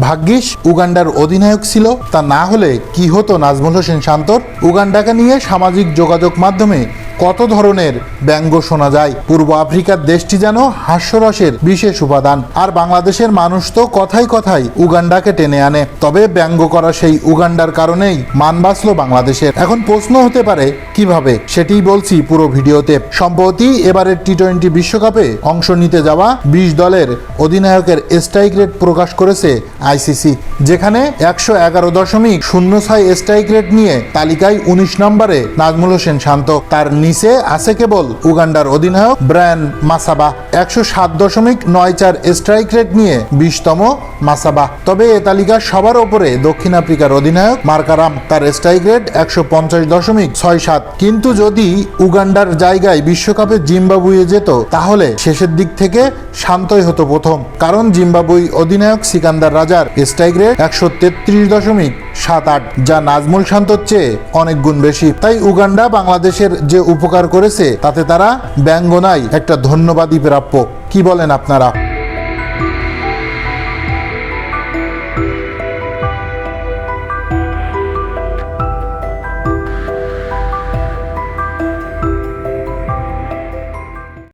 ভাগ্যিস উগান্ডার অধিনায়ক ছিল, তা না হলে কি হতো নাজমুল হোসেন শান্তর? উগান্ডাকে নিয়ে সামাজিক যোগাযোগ মাধ্যমে কত ধরনের ব্যঙ্গ শোনা যায়? পূর্ব আফ্রিকার দেশটি যেন হাস্যরসের বিশেষ উপাদান। আর বাংলাদেশের মানুষ তো কথাই কথাই উগান্ডাকে টেনে আনে। তবে ব্যঙ্গ করা সেই উগান্ডার কারণেই মান বাঁচল বাংলাদেশের। এখন প্রশ্ন হতে পারে, কীভাবে? সেটিই বলছি পুরো ভিডিওতে। সম্প্রতি এবারের টি টোয়েন্টি বিশ্বকাপে অংশ নিতে যাওয়া বিশ দলের অধিনায়কের স্ট্রাইক রেট প্রকাশ করেছে আইসিসি, যেখানে একশো এগারো দশমিক শূন্য ছয় স্ট্রাইক রেট নিয়ে তালিকায় উনিশ নম্বরে নাজমুল হোসেন শান্ত। তার নিচে আছে কেবল উগান্ডার অধিনায়ক ব্রায়ান মাসাবা। একশো সাত দশমিক নয় চার স্ট্রাইক রেট নিয়ে বিশতম মাসাবা। তবে এ তালিকার সবার ওপরে দক্ষিণ আফ্রিকার অধিনায়ক মার্কারাম তার স্ট্রাইক রেট একশো পঞ্চাশ দশমিক ছয় সাত। কিন্তু যদি উগান্ডার জায়গায় বিশ্বকাপে জিম্বাবুয়ে যেত, তাহলে শেষের দিক থেকে শান্তই হতো প্রথম। কারণ জিম্বাবুই অধিনায়ক সিকান্দার রাজার স্ট্রাইক রেট একশো তেত্রিশ দশমিক সাত আট, যা নাজমুল শান্তর চেয়ে অনেক গুণ বেশি। তাই উগান্ডা বাংলাদেশের যে উপকার করেছে, তাতে তারা ব্যঙ্গনায় একটা ধন্যবাদই প্রাপ্য। কি বলেন আপনারা?